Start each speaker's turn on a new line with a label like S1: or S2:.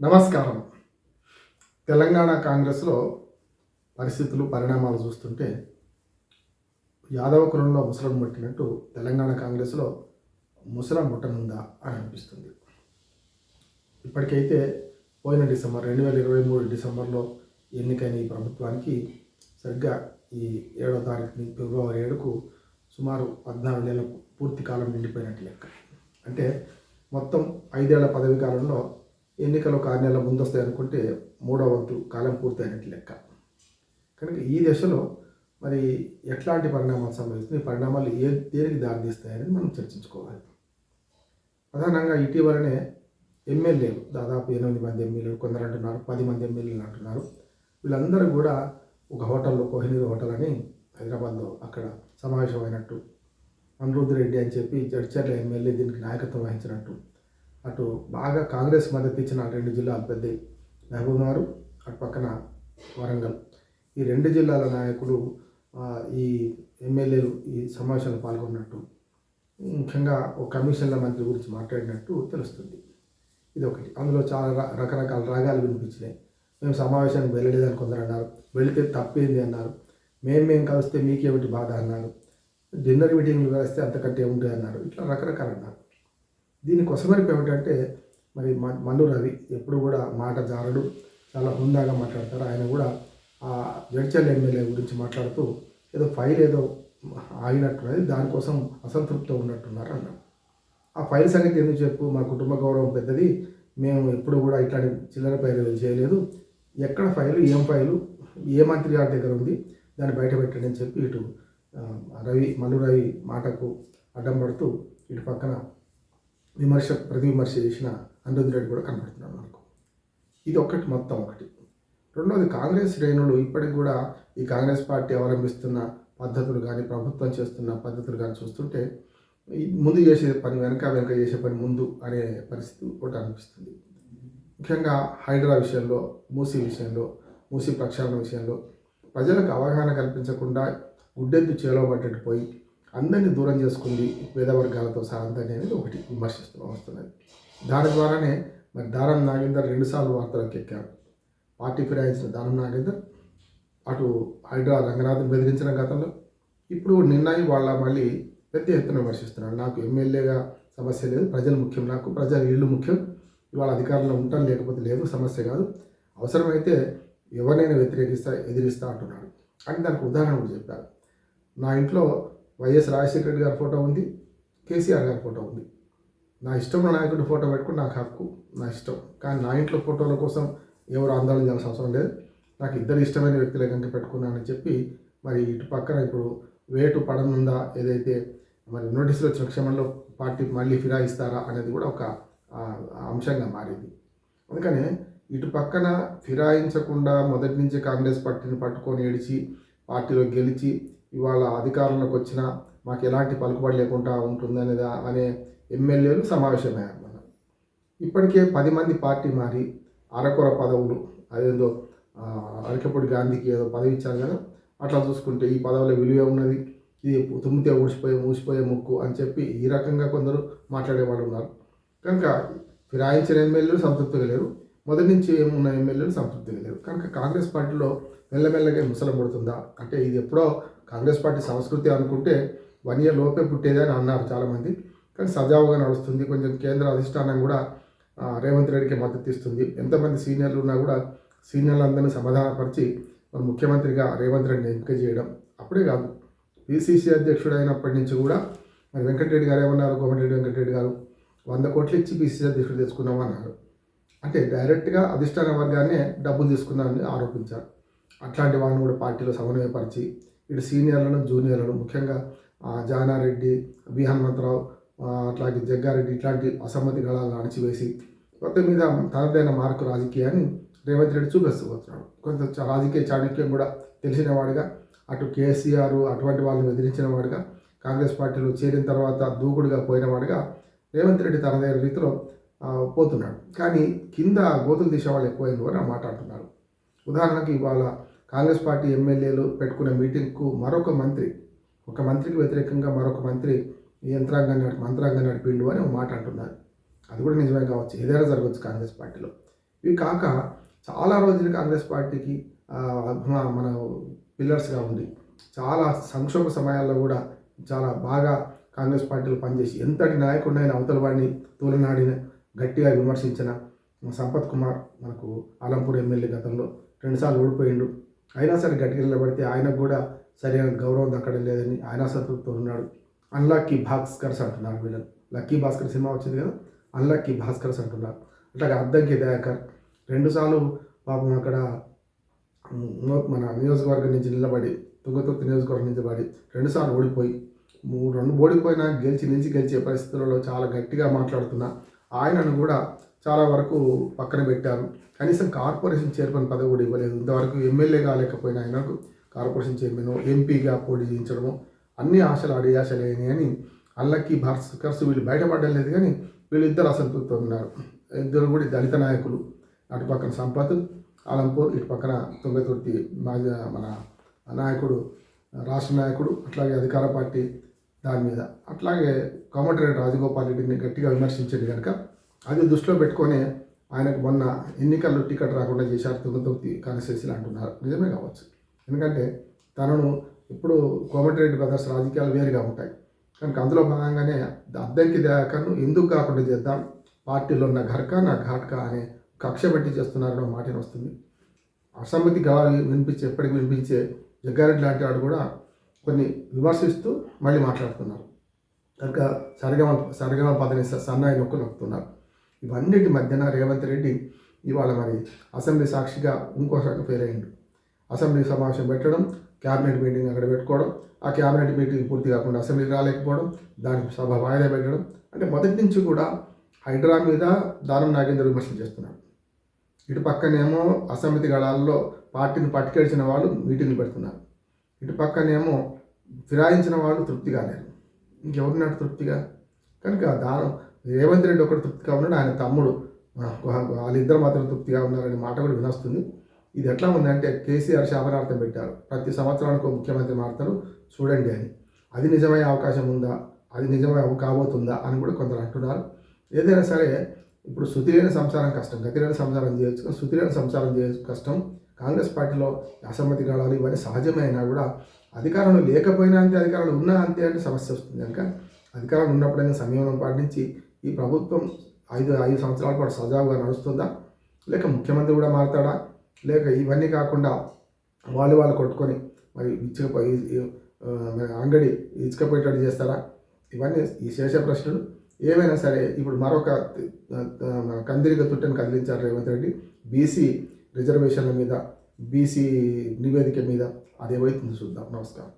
S1: నమస్కారం. తెలంగాణ కాంగ్రెస్లో పరిస్థితులు పరిణామాలు చూస్తుంటే యాదవ కులంలో ముసలం ముట్టినట్టు తెలంగాణ కాంగ్రెస్లో ముసలం ముట్టనుందా అని అనిపిస్తుంది. ఇప్పటికైతే పోయిన డిసెంబర్ రెండు వేల ఇరవై మూడు డిసెంబర్లో ఎన్నికైన ఈ ప్రభుత్వానికి సరిగ్గా ఈ ఏడో తారీఖుని ఫిబ్రవరి ఏడుకు సుమారు పద్నాలుగు నెలల పూర్తి కాలం నిండిపోయినట్టు లెక్క. అంటే మొత్తం ఐదేళ్ళ పదవి కాలంలో ఎన్నికలు ఒక ఆరు నెలల ముందు వస్తాయి అనుకుంటే మూడో వంతు కాలం పూర్తయినట్టు లెక్క. కనుక ఈ దశలో మరి ఎట్లాంటి పరిణామాలు సంభవిస్తుంది ఈ పరిణామాలు ఏ దేనికి దారితీస్తాయని మనం చర్చించుకోవాలి. ప్రధానంగా ఇటీవలనే ఎమ్మెల్యేలు దాదాపు ఎనిమిది మంది ఎమ్మెల్యేలు కొందరు అంటున్నారు పది మంది ఎమ్మెల్యేలు అంటున్నారు. వీళ్ళందరూ కూడా ఒక హోటల్లో కోహినూర్ హోటల్ అని హైదరాబాద్లో అక్కడ సమావేశమైనట్టు అనిరుద్ధ్ రెడ్డి అని చెప్పి జడ్చర్ల ఎమ్మెల్యే దీనికి నాయకత్వం వహించినట్టు అటు బాగా కాంగ్రెస్ మద్దతు ఇచ్చిన రెండు జిల్లా పెద్ద మహబూబ్ నగర్ అటు పక్కన వరంగల్. ఈ రెండు జిల్లాల నాయకులు ఈ ఎమ్మెల్యేలు ఈ సమావేశంలో పాల్గొన్నట్టు ముఖ్యంగా ఒక కమిషన్ల మంత్రి గురించి మాట్లాడినట్టు తెలుస్తుంది. ఇది ఒకటి అందులో చాలా రకరకాల రాగాలు వినిపించినాయి. మేము సమావేశానికి వెళ్ళలేదని కొందరు అన్నారు. వెళితే తప్పేంది అన్నారు. మేము మేము కలిస్తే మీకేమిటి బాధ అన్నారు. డిన్నర్ మీటింగ్లు కలిస్తే అంతకంటే ఏముంటుంది అన్నారు. ఇట్లా రకరకాలు అన్నారు. దీనికి కొసమరిపు ఏమిటంటే మరి మల్లు రవి ఎప్పుడు కూడా మాట జారడు. చాలా హుందాగా మాట్లాడతారు. ఆయన కూడా ఆ జడ్చల్ ఎమ్మెల్యే గురించి మాట్లాడుతూ ఏదో ఫైల్ ఏదో ఆగినట్టున్నది. దానికోసం అసంతృప్తితో ఉన్నట్టున్నారు అన్నారు. ఆ ఫైల్ సంగతి ఎందుకు చెప్పు? మా కుటుంబ గౌరవం పెద్దది. మేము ఎప్పుడు కూడా ఇట్లాంటి చిల్లర పైరులు చేయలేదు. ఎక్కడ ఫైలు ఏం ఫైలు ఏ మంత్రి గారి దగ్గర ఉంది? దాన్ని బయట పెట్టండి అని చెప్పి ఇటు రవి మల్లు రవి మాటకు అడ్డం పడుతూ ఇటు పక్కన విమర్శ ప్రతి విమర్శ చేసిన అనిరుద్ధ్ రెడ్డి కూడా కనబడుతున్నాడు మనకు. ఇది ఒకటి మొత్తం ఒకటి. రెండవది కాంగ్రెస్ శ్రేణులు ఇప్పటికి కూడా ఈ కాంగ్రెస్ పార్టీ అవలంబిస్తున్న పద్ధతులు కానీ ప్రభుత్వం చేస్తున్న పద్ధతులు కానీ చూస్తుంటే ముందు చేసే పని వెనక వెనక చేసే పని ముందు అనే పరిస్థితి ఒకటి అనిపిస్తుంది. ముఖ్యంగా హైడ్రా విషయంలో మూసీ విషయంలో మూసీ ప్రక్షాళన విషయంలో ప్రజలకు అవగాహన కల్పించకుండా గుడ్డెద్దు చేలవబడ్డట్టు పోయి అందరినీ దూరం చేసుకుంది పేదవర్గాలతో వర్గాలతో అనేది ఒకటి విమర్శిస్తూ వస్తున్నది. దాని ద్వారానే మరి దారం నాగేందర్ రెండుసార్లు వార్తలకు ఎక్కారు. పార్టీ ఫిరాయించిన దానం నాగేందర్ అటు హైడ్రా రంగనాథన్ బెదిరించిన గతంలో. ఇప్పుడు నిర్ణయం వాళ్ళ మళ్ళీ పెద్ద ఎత్తున విమర్శిస్తున్నాడు నాకు ఎమ్మెల్యేగా సమస్య లేదు ప్రజలు ముఖ్యం నాకు ప్రజల ఇల్లు ముఖ్యం. ఇవాళ అధికారంలో ఉంటాను లేకపోతే లేదు సమస్య కాదు. అవసరమైతే ఎవరినైనా వ్యతిరేకిస్తా ఎదిరిస్తా అంటున్నాడు. అని దానికి ఉదాహరణ కూడా చెప్పారు. నా ఇంట్లో వైఎస్ రాజశేఖర రెడ్డి గారి ఫోటో ఉంది కేసీఆర్ గారి ఫోటో ఉంది. నా ఇష్టంలో నాయకుడి ఫోటో పెట్టుకుని నాకు హక్కు నా ఇష్టం. కానీ నా ఇంట్లో ఫోటోల కోసం ఎవరు ఆందోళన చేయాల్సిన అవసరం లేదు. నాకు ఇద్దరు ఇష్టమైన వ్యక్తులే కనుక పెట్టుకున్నానని చెప్పి మరి ఇటు పక్కన ఇప్పుడు వేటు పడనుందా ఏదైతే మరి నోటీసులు వచ్చిన క్షమంలో పార్టీ మళ్ళీ ఫిరాయిస్తారా అనేది కూడా ఒక అంశంగా మారింది. అందుకనే ఇటు పక్కన ఫిరాయించకుండా మొదటి నుంచి కాంగ్రెస్ పార్టీని పట్టుకొని ఏడిచి పార్టీలో గెలిచి ఇవాళ అధికారంలోకి వచ్చినా మాకు ఎలాంటి పలుకుబడి లేకుండా ఉంటుందనేదా అనే ఎమ్మెల్యేలు సమావేశమయ్యారు మనం ఇప్పటికే పది మంది పార్టీ మారి అరకొర పదవులు అదేదో అరకపూడి గాంధీకి ఏదో పదవి ఇచ్చారు కదా అట్లా చూసుకుంటే ఈ పదవుల విలువ ఉన్నది. ఇది తుమ్మితే ఊసిపోయే మూసిపోయే ముక్కు అని చెప్పి ఈ రకంగా కొందరు మాట్లాడేవాళ్ళు ఉన్నారు. కనుక ఫిరాయించిన ఎమ్మెల్యేలు సంతృప్తిగా లేరు. మొదటి నుంచి ఉన్న ఎమ్మెల్యేలు సంతృప్తిగా లేరు. కనుక కాంగ్రెస్ పార్టీలో మెల్లమెల్లగా ముసలం పడుతుందా అంటే ఇది ఎప్పుడో కాంగ్రెస్ పార్టీ సంస్కృతి అనుకుంటే వన్ ఇయర్ లోపే పుట్టేదే అని అన్నారు చాలామంది. కానీ సజావుగా నడుస్తుంది. కొంచెం కేంద్ర అధిష్టానం కూడా రేవంత్ రెడ్డికి మద్దతు ఇస్తుంది. ఎంతమంది సీనియర్లు ఉన్నా కూడా సీనియర్లందరినీ సమాధానపరిచి మన ముఖ్యమంత్రిగా రేవంత్ రెడ్డిని ఎంపిక చేయడం అప్పుడే కాదు. పిసిసి అధ్యక్షుడు అయినప్పటి నుంచి కూడా మరి వెంకటరెడ్డి గారు ఏమన్నారు? కోమటిరెడ్డి వెంకటరెడ్డి గారు వంద కోట్లు ఇచ్చి పిసిసి అధ్యక్షుడు తెచ్చుకున్నామన్నారు అంటే డైరెక్ట్గా అధిష్టాన వర్గాన్నే డబ్బులు తీసుకున్నారని ఆరోపించారు. అట్లాంటి వాళ్ళని కూడా పార్టీలో సమన్వయపరిచి ఇటు సీనియర్లను జూనియర్లను ముఖ్యంగా జానారెడ్డి బి హనుమంతరావు అట్లాగే జగ్గారెడ్డి ఇట్లాంటి అసమ్మతి గళాలను అణచివేసి మొత్తం మీద తనదైన మార్కు రాజకీయాన్ని రేవంత్ రెడ్డి చూపిస్తూ కొంత రాజకీయ చాణక్యం కూడా తెలిసిన వాడిగా అటు కేసీఆర్ అటువంటి వాళ్ళని ఎదిరించిన వాడిగా కాంగ్రెస్ పార్టీలో చేరిన తర్వాత దూకుడుగా పోయిన వాడిగా రేవంత్ రెడ్డి తనదైన రీతిలో పోతున్నాడు. కానీ కింద గోతులు తీసే వాళ్ళు ఎక్కువైంది అని మాట్లాడుతున్నారు. ఉదాహరణకి ఇవాళ కాంగ్రెస్ పార్టీ ఎమ్మెల్యేలు పెట్టుకున్న మీటింగ్కు మరొక మంత్రి ఒక మంత్రికి వ్యతిరేకంగా మరొక మంత్రి ఈ యంత్రాంగాన్ని నడి మంత్రాంగాన్ని నడిపిండు అని ఒక మాట అంటున్నారు. అది కూడా నిజమే కావచ్చు ఏదైనా జరగవచ్చు కాంగ్రెస్ పార్టీలో. ఇవి కాక చాలా రోజులు కాంగ్రెస్ పార్టీకి మన- పిల్లర్స్గా ఉంది చాలా సంక్షోభ సమయాల్లో కూడా చాలా బాగా కాంగ్రెస్ పార్టీలో పనిచేసి ఎంతటి నాయకుడినైనా అవతల వాడిని తూలనాడిన గట్టిగా విమర్శించిన సంపత్ కుమార్ మనకు ఆలంపూర్ ఎమ్మెల్యే గతంలో రెండుసార్లు ఓడిపోయిండు. అయినా సరే గట్టిగా నిలబడితే ఆయనకు కూడా సరైన గౌరవం దక్కడం లేదని ఆయన అసంతృప్తితో ఉన్నాడు. అన్లక్కీ భాస్కర్స్ అంటున్నారు వీళ్ళని. లక్కీ భాస్కర్ సినిమా వచ్చింది కదా? అన్లక్కీ భాస్కర్స్ అంటున్నారు. అట్లాగే అద్దంకి దయాకర్. రెండుసార్లు పాపం అక్కడ మన నియోజకవర్గం నుంచి నిలబడి తుంగతుర్తి నియోజకవర్గం నుంచి పడి రెండుసార్లు ఓడిపోయి మూడు రెండు ఓడిపోయినా గెలిచి నిలిచి గెలిచే పరిస్థితులలో చాలా గట్టిగా మాట్లాడుతున్నా ఆయనను కూడా చాలా వరకు పక్కన పెట్టారు. కనీసం కార్పొరేషన్ చైర్మన్ పదవి కూడా ఇవ్వలేదు. ఇంతవరకు ఎమ్మెల్యే కాలేకపోయినా ఆయనకు కార్పొరేషన్ చైర్మన్ ఎంపీగా పోటీ చేయించడము అన్ని ఆశలు అడియాశలేని అని అల్లకి భాస్కర్స్ వీళ్ళు బయటపడడం లేదు కానీ వీళ్ళిద్దరు అసంతృప్తితో ఉన్నారు. ఇద్దరు కూడా దళిత నాయకులు. అటు పక్కన సంపత్ ఆలంపూర్ ఇటు పక్కన తుంగతుర్తి మాజీ మన నాయకుడు రాష్ట్ర నాయకుడు అట్లాగే అధికార పార్టీ దాని మీద. అట్లాగే కోమటిరెడ్డి రాజగోపాల్ రెడ్డిని గట్టిగా విమర్శించండి కనుక అది దృష్టిలో పెట్టుకొని ఆయనకు మొన్న ఎన్నికల్లో టికెట్ రాకుండా చేశారు తుంగతుర్తి కాన్స్టిట్యూన్సీలు అంటున్నారు. నిజమే కావచ్చు. ఎందుకంటే తనను ఇప్పుడు కోమటిరెడ్డి బ్రదర్స్ రాజకీయాలు వేరుగా ఉంటాయి. కనుక అందులో భాగంగానే అద్దంకి దాకను ఎందుకు కాకుండా చేద్దాం? పార్టీలో ఉన్న ఘర్కా నా ఘాట్కా అనే కక్ష పెట్టి చేస్తున్నారనే మాట వస్తుంది. అసమ్మతి గాలి వినిపించే ఎప్పటికి వినిపించే జగ్గారెడ్డి లాంటి వాడు కూడా కొన్ని విమర్శిస్తూ మళ్ళీ మాట్లాడుతున్నారు. కనుక సరిగమ సరగమ పదని సన్నాయి నొక్కు నొక్కుతున్నారు. ఇవన్నిటి మధ్యన రేవంత్ రెడ్డి ఇవాళ మరి అసెంబ్లీ సాక్షిగా ఇంకోసారి ఫెయిల్ అయ్యిండు అసెంబ్లీ సమావేశం పెట్టడం క్యాబినెట్ మీటింగ్ అక్కడ పెట్టుకోవడం ఆ క్యాబినెట్ మీటింగ్ పూర్తి కాకుండా అసెంబ్లీకి రాలేకపోవడం దానికి సభ వాయిదా పెట్టడం అంటే మొదటి నుంచి కూడా హైడ్రా మీద దానం నాగేంద్ర విమర్శలు చేస్తున్నాడు ఇటు పక్కనేమో అసమ్మతి గళాల్లో పార్టీని పట్టుకెడిచిన వాళ్ళు మీటింగ్లు పెడుతున్నారు. ఇటు పక్కనేమో ఫిరాయించిన వాళ్ళు తృప్తిగా లేరు ఇంకెవరున్నాడు తృప్తిగా? కనుక దానం రేవంత్ రెడ్డి ఒకటి తృప్తిగా ఉన్నాడు ఆయన తమ్ముడు. వాళ్ళిద్దరు మాత్రం తృప్తిగా ఉన్నారనే మాట కూడా వినొస్తుంది. ఇది ఎట్లా ఉందంటే కేసీఆర్ శాపనార్థం పెట్టారు. ప్రతి సంవత్సరానికి ఒక ముఖ్యమంత్రి మారుతారు చూడండి అని. అది నిజమయ్యే అవకాశం ఉందా? అది నిజమే కాబోతుందా అని కూడా కొందరు అంటున్నారు. ఏదైనా సరే ఇప్పుడు సుతిలేని సంసారం కష్టం గతిలేని సంసారం చేయొచ్చు. సుతిలేని సంసారం చేయొచ్చు కష్టం కాంగ్రెస్ పార్టీలో అసమ్మతి గాడాలు ఇవన్నీ సహజమైనా కూడా అధికారంలో లేకపోయినా అంతే అధికారంలో ఉన్నా అంతే అంటే సమస్య వస్తుంది కనుక. అధికారంలో ఉన్నప్పుడైనా సంయమనం పాటించి ఈ ప్రభుత్వం ఐదు ఐదు సంవత్సరాల పాటు సజావుగా నడుస్తుందా? లేక ముఖ్యమంత్రి కూడా మారుతాడా? లేక ఇవన్నీ కాకుండా వాళ్ళు వాళ్ళు కొట్టుకొని మరి ఇచ్చక అంగడి ఇచ్చకపోయేటట్టు చేస్తారా? ఇవన్నీ ఈ శేష ప్రశ్నలు. ఏమైనా సరే ఇప్పుడు మరొక కందిరిగ తుట్టని కదిలించారు రేవంత్ రెడ్డి. బీసీ రిజర్వేషన్ల మీద బీసీ నివేదిక మీద అదేమైతుంది చూద్దాం. నమస్కారం.